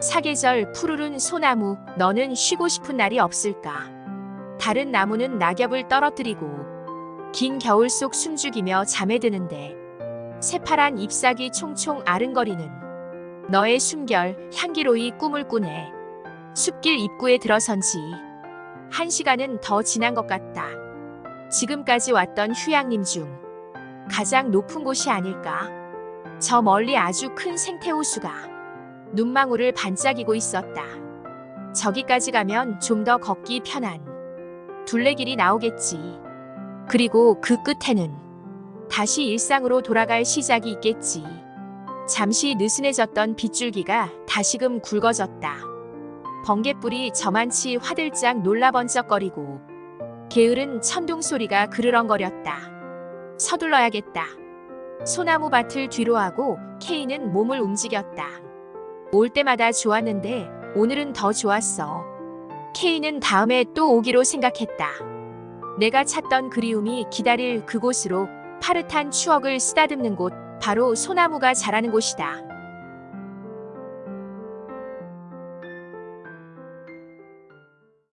사계절 푸르른 소나무, 너는 쉬고 싶은 날이 없을까? 다른 나무는 낙엽을 떨어뜨리고 긴 겨울 속 숨죽이며 잠에 드는데 새파란 잎사귀 총총 아른거리는 너의 숨결 향기로이 꿈을 꾸네. 숲길 입구에 들어선 지 한 시간은 더 지난 것 같다. 지금까지 왔던 휴양림 중 가장 높은 곳이 아닐까? 저 멀리 아주 큰 생태호수가 눈망울을 반짝이고 있었다. 저기까지 가면 좀 더 걷기 편한 둘레길이 나오겠지. 그리고 그 끝에는 다시 일상으로 돌아갈 시작이 있겠지. 잠시 느슨해졌던 빗줄기가 다시금 굵어졌다. 번개불이 저만치 화들짝 놀라 번쩍거리고 게으른 천둥 소리가 그르렁거렸다. 서둘러야겠다. 소나무 밭을 뒤로 하고 케이는 몸을 움직였다. 올 때마다 좋았는데 오늘은 더 좋았어. 케이는 다음에 또 오기로 생각했다. 내가 찾던 그리움이 기다릴 그곳으로 파릇한 추억을 쓰다듬는 곳, 바로 소나무가 자라는 곳이다.